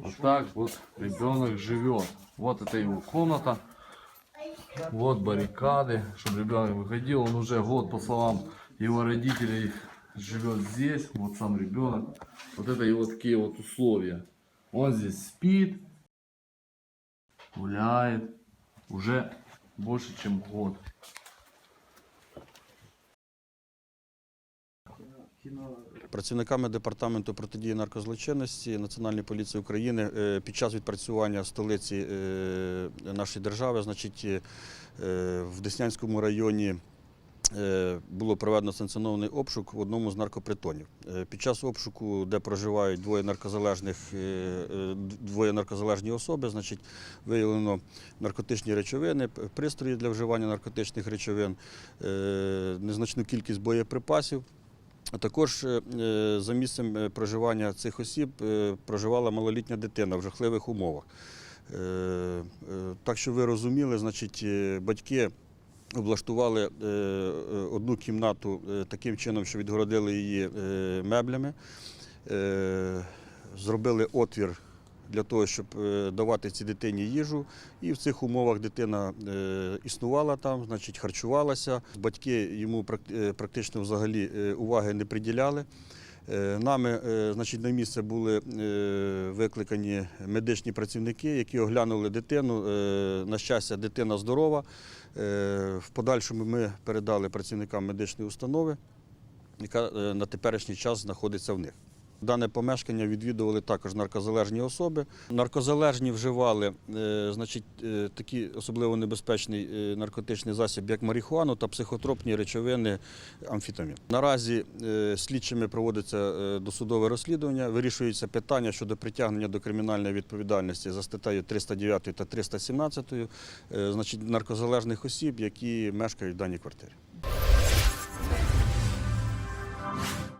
Вот так вот ребенок живет. Вот это его комната. Вот баррикады, чтобы ребенок выходил. Он уже год, по словам его родителей, живет здесь. Вот сам ребенок. Вот это его такие вот условия. Он здесь спит, гуляет уже больше, чем год. Працівниками департаменту протидії наркозлочинності Національної поліції України е, під час відпрацювання столиці е, нашої держави, значить, е, в Деснянському районі було проведено санкціонований обшук в одному з наркопритонів. Під час обшуку, де проживають двоє наркозалежних двоє наркозалежні особи, значить, виявлено наркотичні речовини, пристрої для вживання наркотичних речовин, незначну кількість боєприпасів. Також е, е, за місцем е, проживання цих осіб проживала малолітня дитина в жахливих умовах. Так що ви розуміли, значить, батьки облаштували одну кімнату таким чином, що відгородили її меблями, зробили отвір для того, щоб е, давати цій дитині їжу. І в цих умовах дитина е, існувала там, значить, харчувалася. Батьки йому е, практично взагалі уваги не приділяли. Нами значить, на місце були викликані медичні працівники, які оглянули дитину. На щастя, дитина здорова. В подальшому ми передали працівникам медичної установи, яка на теперішній час знаходиться в них. Дане помешкання відвідували також наркозалежні особи. Наркозалежні вживали е, значить, е, такий особливо небезпечний е, наркотичний засіб, як марихуану та психотропні речовини амфетамін. Наразі слідчими проводиться досудове розслідування, вирішується питання щодо притягнення до кримінальної відповідальності за статтею 309 та 317 е, значить, наркозалежних осіб, які мешкають в даній квартирі.